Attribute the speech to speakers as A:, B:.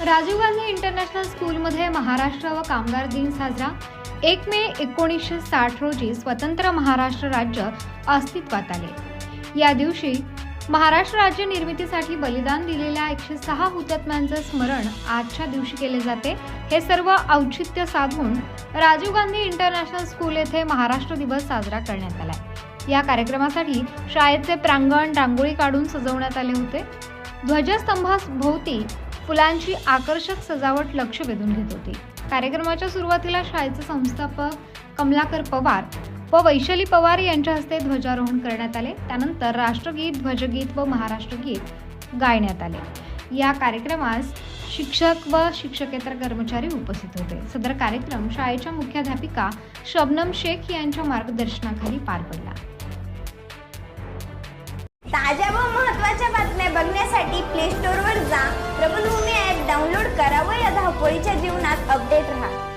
A: Rajiv Gandhi international स्कूलमध्ये महाराष्ट्र व कामगार दिन साजरा. एक मे एकोणीसशे साठ रोजी स्वतंत्र महाराष्ट्र राज्य अस्तित्वात आले. या दिवशी महाराष्ट्र राज्य निर्मितीसाठी बलिदान दिलेल्या एकशे सहा हुतात्म्यांचं स्मरण आजच्या दिवशी केले जाते. हे सर्व औचित्य साधून राजीव गांधी इंटरनॅशनल स्कूल येथे महाराष्ट्र दिवस साजरा करण्यात आलाय. या कार्यक्रमासाठी शाळेचे प्रांगण रांगोळी काढून सजवण्यात आले होते. ध्वजस्तंभाभोवती फुलांची आकर्षक सजावट लक्ष वेधून घेत होती. कार्यक्रमाच्या सुरुवातीला शाळेचे संस्थापक कमलाकर पवार व वैशाली पवार यांच्या हस्ते ध्वजारोहण करण्यात आले. त्यानंतर राष्ट्रगीत ध्वजगीत व महाराष्ट्र गीत गायण्यात आले. या कार्यक्रमास शिक्षक व शिक्षकेतर कर्मचारी उपस्थित होते. सदर कार्यक्रम शाळेच्या मुख्याध्यापिका शबनम शेख यांच्या मार्गदर्शनाखाली पार पडला.
B: ताज्या व महत्त्वाच्या बातम्या बघण्यासाठी प्ले स्टोअरवर जा. प्रबलभूमी ॲप डाउनलोड करा व या धावपळीच्या जीवनात अपडेट राहा.